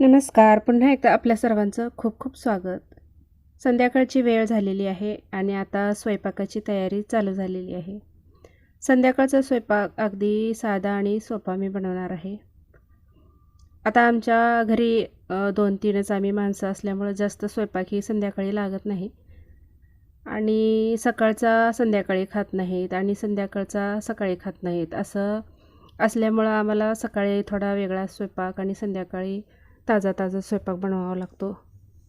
नमस्कार. पुन्हा एकदा आपल्या सर्वांचं खूप खूप स्वागत. संध्याकाळची वेळ झालेली आहे आणि आता स्वयंपाकाची तयारी चालू झालेली आहे. संध्याकाळचा स्वयंपाक अगदी साधा आणि सोपा मी बनवणार आहे. आता आमच्या घरी दोन तीनच आम्ही माणसं असल्यामुळं जास्त स्वयंपाक ही संध्याकाळी लागत नाही. आणि सकाळचा संध्याकाळी खात नाहीत आणि संध्याकाळचा सकाळी खात नाहीत असं असल्यामुळं आम्हाला सकाळी थोडा वेगळा स्वयंपाक आणि संध्याकाळी ताजा ताजा स्वयंपाक बनवावा लागतो.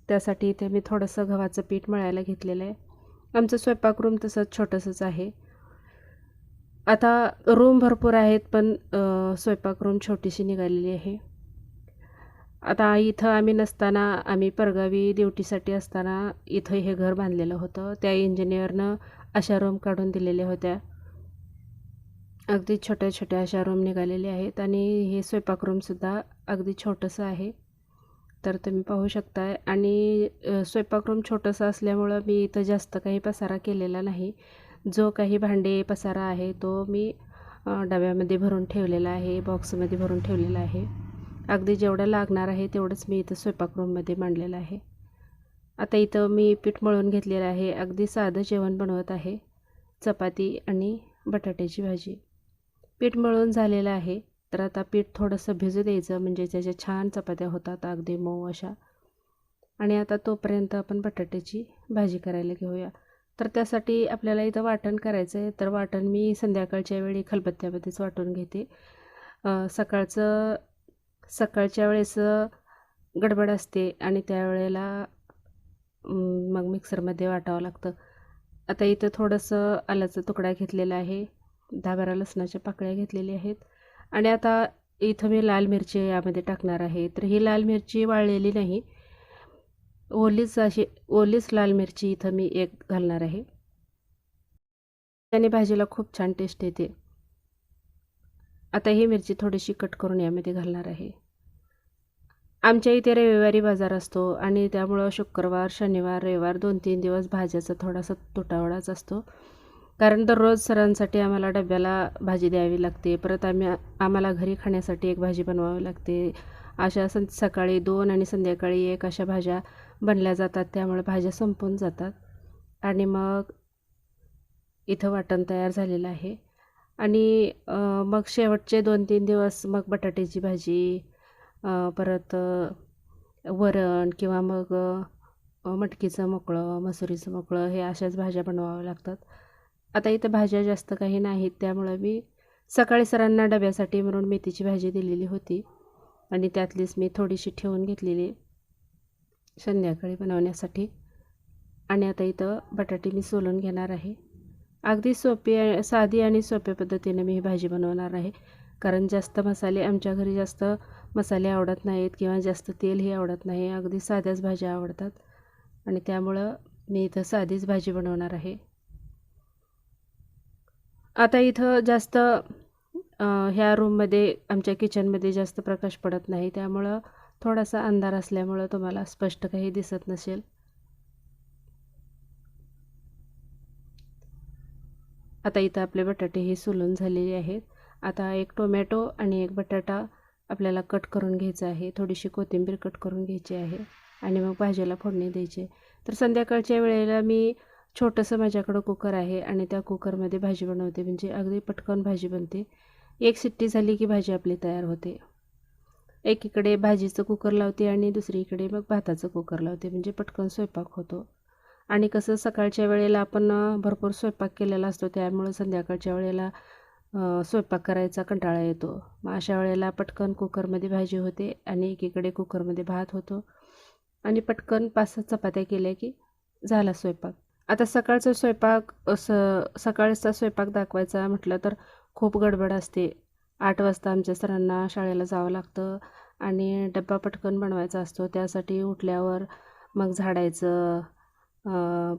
त्यासाठी इथे मी थोडंसं गव्हाचं पीठ मळायला घेतलेलं आहे. आमचं स्वयंपाक रूम तसंच छोटंसंच आहे. आता रूम भरपूर आहेत पण स्वयंपाक रूम छोटीशी निघालेली आहे. आता इथं आम्ही नसताना आम्ही परगावी ड्युटीसाठी असताना इथं हे घर बांधलेलं होतं. त्या इंजिनियरनं अशा रूम काढून दिलेल्या होत्या. अगदी छोट्या छोट्या अशा रूम निघालेल्या आहेत आणि हे स्वयंपाक रूमसुद्धा अगदी छोटंसं आहे. तर तुम्ही पाहू शकताय. आणि स्वयंपाकरूम स्वयंपाक रूम छोटंसं असल्यामुळं मी इथं जास्त काही पसारा केलेला नाही. जो काही भांडे पसारा आहे तो मी डब्यामध्ये भरून ठेवलेला आहे बॉक्समध्ये भरून ठेवलेला आहे. अगदी जेवढं लागणार आहे तेवढंच मी इथं स्वयंपाकरूममध्ये मांडलेलं आहे. आता इथं मी पीठ मळून घेतलेलं आहे. अगदी साधं जेवण बनवत आहे. चपाती आणि बटाट्याची भाजी. पीठ मळून झालेलं आहे. तर आता पीठ थोडंसं भिजू द्यायचं म्हणजे त्याच्या छान चपात्या होतात अगदी मऊ अशा. आणि आता तोपर्यंत आपण बटाट्याची भाजी करायला घेऊया. तर त्यासाठी आपल्याला इथं वाटण करायचं आहे तर वाटण मी संध्याकाळच्या वेळी खलबत्त्यामध्येच वाटून घेते. सकाळचं सकाळच्या वेळेस गडबड असते आणि त्यावेळेला मग मिक्सरमध्ये वाटावं लागतं. आता इथं थोडंसं आल्याचा तुकडा घेतलेला आहे. दहा बारा लसणाच्या पाकळ्या घेतलेल्या आहेत. आणि आता इथं मी लाल मिरची यामध्ये टाकणार आहे. तर ही लाल मिरची वाळलेली नाही. ओलीच अशी ओलीच लाल मिरची इथं मी एक घालणार आहे. त्याने भाजीला खूप छान टेस्ट येते. आता ही मिरची थोडीशी कट करून यामध्ये घालणार आहे. आमच्या इथे रविवारी बाजार असतो आणि त्यामुळं शुक्रवार शनिवार रविवार दोन तीन दिवस भाज्याचा थोडासा तुटावडाच असतो. कारण दररोज सरांसाठी आम्हाला डब्याला भाजी द्यावी लागते. परत आम्ही आम्हाला घरी खाण्यासाठी एक भाजी बनवावी लागते. अशा सं सकाळी दोन आणि संध्याकाळी एक अशा भाज्या बनल्या जातात. त्यामुळे भाज्या संपून जातात. आणि मग इथं वाटण तयार झालेलं आहे. आणि मग शेवटचे दोन तीन दिवस मग बटाट्याची भाजी परत वरण किंवा मग मटकीचं मोकळं मसुरीचं मोकळं हे अशाच भाज्या बनवाव्या लागतात. आता इथं भाज्या जास्त काही नाहीत त्यामुळं मी सकाळी सरांना डब्यासाठी म्हणून मेथीची भाजी दिलेली होती. आणि त्यातलीच मी थोडीशी ठेवून घेतलेली संध्याकाळी बनवण्यासाठी. आणि आता इथं बटाटे मी सोलून घेणार आहे. अगदी सोपी साधी आणि सोप्या पद्धतीने मी ही भाजी बनवणार आहे. कारण जास्त मसाले आमच्या घरी जास्त मसाले आवडत नाहीत किंवा जास्त तेलही आवडत नाही अगदी साध्याच भाज्या आवडतात. आणि त्यामुळं मी इथं साधीच भाजी बनवणार आहे. आता इथं जास्त ह्या रूममध्ये आमच्या किचनमध्ये जास्त प्रकाश पडत नाही. त्यामुळं थोडासा अंधार असल्यामुळं तुम्हाला स्पष्ट काही दिसत नसेल. आता इथं आपले बटाटे हे सोलून झालेले आहेत. आता एक टोमॅटो आणि एक बटाटा आपल्याला कट करून घ्यायचा आहे. थोडीशी कोथिंबीर कट करून घ्यायची आहे. आणि मग भाजीला फोडणी द्यायची तर संध्याकाळच्या वेळेला मी छोटंसं माझ्याकडं कुकर आहे आणि त्या कुकरमध्ये भाजी बनवते. म्हणजे अगदी पटकन भाजी बनते. एक सिट्टी झाली की भाजी आपली तयार होते. एकीकडे भाजीचं कुकर लावते आणि दुसरीकडे मग भाताचं कुकर लावते. म्हणजे पटकन स्वयंपाक होतो. आणि कसं सकाळच्या वेळेला आपण भरपूर स्वयंपाक केलेला असतो. त्यामुळं संध्याकाळच्या वेळेला स्वयंपाक करायचा कंटाळा येतो. मग अशा वेळेला पटकन कुकरमध्ये भाजी होते आणि एकीकडे कुकरमध्ये भात होतो. आणि पटकन पाच सात चपात्या केल्या की झाला स्वयंपाक. आता सकाळचा स्वयंपाक असं सकाळचा स्वयंपाक दाखवायचा म्हटलं तर खूप गडबड असते. आठ वाजता आमच्या सरांना शाळेला जावं लागतं आणि डब्बा पटकन बनवायचा असतो. त्यासाठी उठल्यावर मग झाडायचं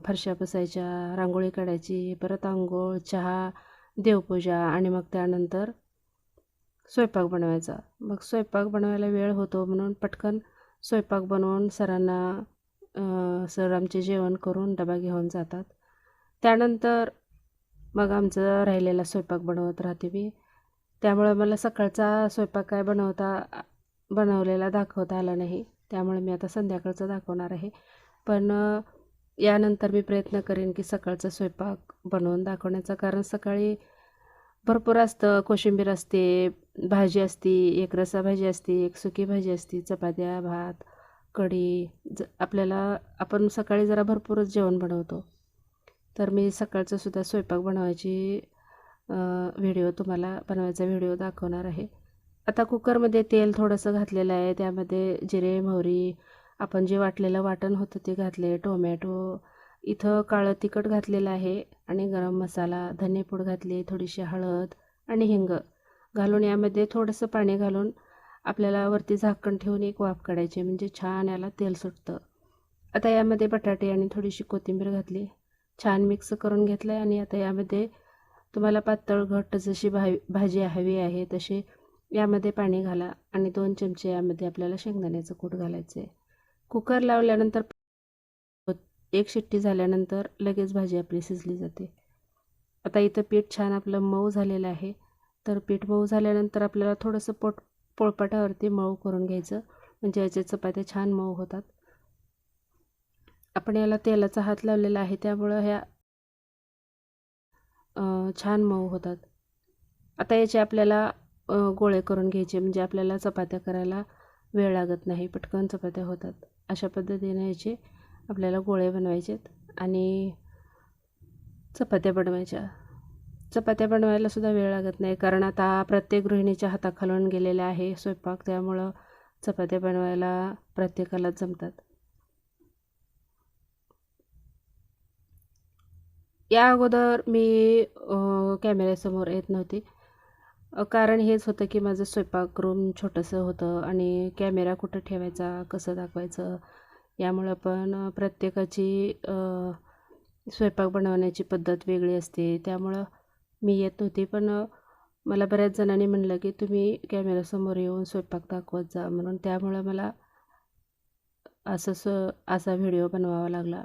फरशा पुसायच्या रांगोळी काढायची परत आंघोळ चहा देवपूजा आणि मग त्यानंतर स्वयंपाक बनवायचा. मग स्वयंपाक बनवायला वेळ होतो म्हणून पटकन स्वयंपाक बनवून सरांना सर आमचे जेवण करून डबा घेऊन जातात. त्यानंतर मग आमचं राहिलेला स्वयंपाक बनवत राहते मी. त्यामुळे मला सकाळचा स्वयंपाक काय बनवता बनवलेला दाखवता आला नाही. त्यामुळे मी आता संध्याकाळचं दाखवणार आहे. पण यानंतर मी प्रयत्न करेन की सकाळचा स्वयंपाक बनवून दाखवण्याचा. कारण सकाळी भरपूर असतं. कोशिंबीर असते भाजी असते एक रसा भाजी असते एक सुकी भाजी असते चपात्या भात कढी ज आपल्याला आपण सकाळी जरा भरपूरच जेवण बनवतो. तर मी सकाळचं सुद्धा स्वयंपाक बनवायची व्हिडिओ तुम्हाला बनवायचा व्हिडिओ दाखवणार आहे. आता कुकरमध्ये तेल थोडंसं घातलेलं आहे. त्यामध्ये जिरे मोहरी आपण जे वाटलेलं वाटण होतं ते घातले टोमॅटो इथं काळं तिखट घातलेलं आहे आणि गरम मसाला धनेपूड घातली थोडीशी हळद आणि हिंग. घालून यामध्ये थोडंसं पाणी घालून आपल्याला वरती झाकण ठेवून एक वाफ काढायची म्हणजे छान याला तेल सुटतं. आता यामध्ये बटाटे आणि थोडीशी कोथिंबीर घातली. छान मिक्स करून घेतलं आहे आणि आता यामध्ये तुम्हाला पातळ घट्ट जशी भा भाजी हवी आहे तशी यामध्ये पाणी घाला आणि दोन चमचे यामध्ये आपल्याला शेंगदाण्याचं कूट घालायचं आहे कुकर लावल्यानंतर एक शिट्टी झाल्यानंतर लगेच भाजी आपली शिजली जाते. आता इथं पीठ छान आपलं मऊ झालेलं आहे. तर पीठ मऊ झाल्यानंतर आपल्याला थोडंसं पोट पोळपाटावरती मऊ करून घ्यायचं. म्हणजे याच्या चपात्या छान मऊ होतात. आपण याला तेलाचा हात लावलेला आहे त्यामुळं ह्या छान मऊ होतात. आता याचे आपल्याला गोळे करून घ्यायचे. म्हणजे आपल्याला चपात्या करायला वेळ लागत नाही. पटकन चपात्या होतात. अशा पद्धतीने याचे आपल्याला गोळे बनवायचेत आणि चपात्या बनवायच्या. चपात्या बनवायला सुद्धा वेळ लागत नाही. कारण आता प्रत्येक गृहिणीच्या हाताखालून गेलेला आहे स्वयंपाक त्यामुळं चपात्या बनवायला प्रत्येकालाच जमतात. या अगोदर मी कॅमेऱ्यासमोर येत नव्हते. कारण हेच होतं की माझं स्वयंपाक रूम छोटंसं होतं आणि कॅमेरा कुठं ठेवायचा कसं दाखवायचं यामुळं पण प्रत्येकाची स्वयंपाक बनवण्याची पद्धत वेगळी असते. त्यामुळं मी येत नव्हती. पण मला बऱ्याच जणांनी म्हणलं की तुम्ही कॅमेऱ्यासमोर येऊन स्वयंपाक दाखवत जा म्हणून. त्यामुळं मला असं स असा व्हिडिओ बनवावा लागला.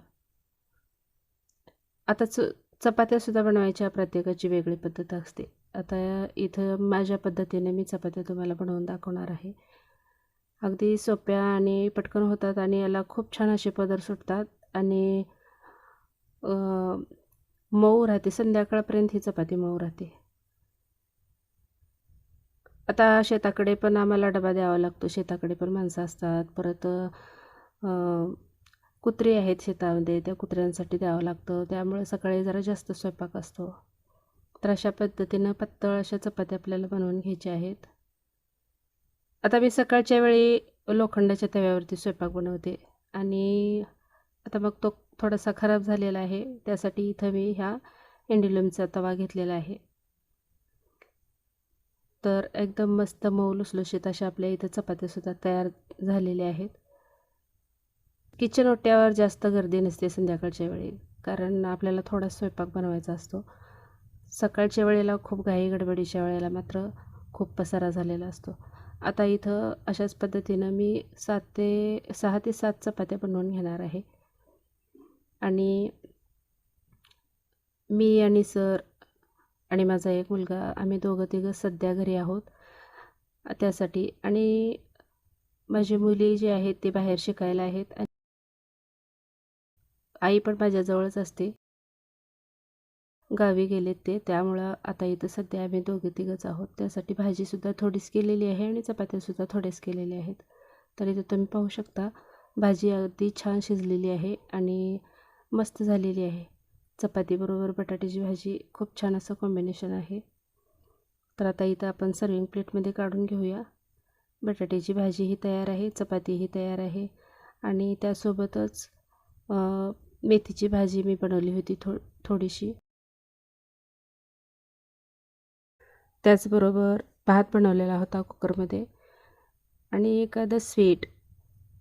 आता च चपात्यासुद्धा बनवायच्या प्रत्येकाची वेगळी पद्धत असते. आता इथं माझ्या पद्धतीने मी चपात्या तुम्हाला बनवून दाखवणार आहे. अगदी सोप्या आणि पटकन होतात आणि याला खूप छान असे पदर सुटतात. आणि मऊ राहते. संध्याकाळपर्यंत ही चपाती मऊ राहते. आता शेताकडे पण आम्हाला डबा द्यावा लागतो. शेताकडे पण माणसं असतात. परत कुत्री आहेत शेतामध्ये. त्या कुत्र्यांसाठी द्यावं लागतं. त्यामुळे सकाळी जरा जास्त स्वयंपाक असतो. तर अशा पद्धतीनं पातळ अशा चपात्या आपल्याला बनवून घ्यायच्या आहेत. आता मी सकाळच्या वेळी लोखंडाच्या तव्यावरती स्वयंपाक बनवते. आणि आता मग तो थोडासा खराब झालेला आहे. त्यासाठी इथं मी ह्या एंडिलमचा तवा घेतलेला आहे. तर एकदम मस्त मऊ लुसलुशीत अशा आपल्या इथं चपात्यासुद्धा तयार झालेल्या आहेत. किचन ओट्यावर जास्त गर्दी नसते संध्याकाळच्या वेळी कारण आपल्याला थोडा स्वयंपाक बनवायचा असतो. सकाळच्या वेळेला खूप घाई गडबडीच्या वेळेला मात्र खूप पसारा झालेला असतो. आता इथं अशाच पद्धतीनं मी सात ते सहा ते सात चपात्या बनवून घेणार आहे. आणि मी आणि सर आणि माझा एक मुलगा आम्ही दोघं तिघं सध्या घरी आहोत. त्यासाठी आणि माझी मुली जी आहेत ती बाहेर शिकायला आहेत. आई पण माझ्याजवळच असते. गावी गेलेत ते त्यामुळं आता इथं सध्या आम्ही दोघे तिघंच आहोत. त्यासाठी भाजीसुद्धा थोडीच केलेली आहे आणि चपात्यासुद्धा थोड्याच केलेल्या आहेत. तर इथं तुम्ही पाहू शकता भाजी अगदी छान शिजलेली आहे आणि मस्त झालेली आहे. चपातीबरोबर बटाट्याची भाजी खूप छान असं कॉम्बिनेशन आहे. तर आता इथं आपण सर्विंग प्लेटमध्ये काढून घेऊया. बटाट्याची भाजीही तयार आहे चपातीही तयार आहे. आणि त्यासोबतच मेथीची भाजी मी बनवली होती थो थोडीशी. त्याचबरोबर भात बनवलेला होता कुकरमध्ये. आणि एखादं स्वीट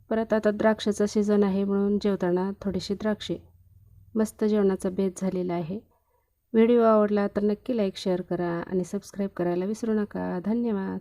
परत आता द्राक्षाचा सीझन आहे म्हणून जेवताना थोडीशी द्राक्षे. मस्त जेवणाचा बेत झालेला आहे. व्हिडिओ आवडला तर नक्की लाईक शेअर करा आणि सबस्क्राईब करायला विसरू नका. धन्यवाद.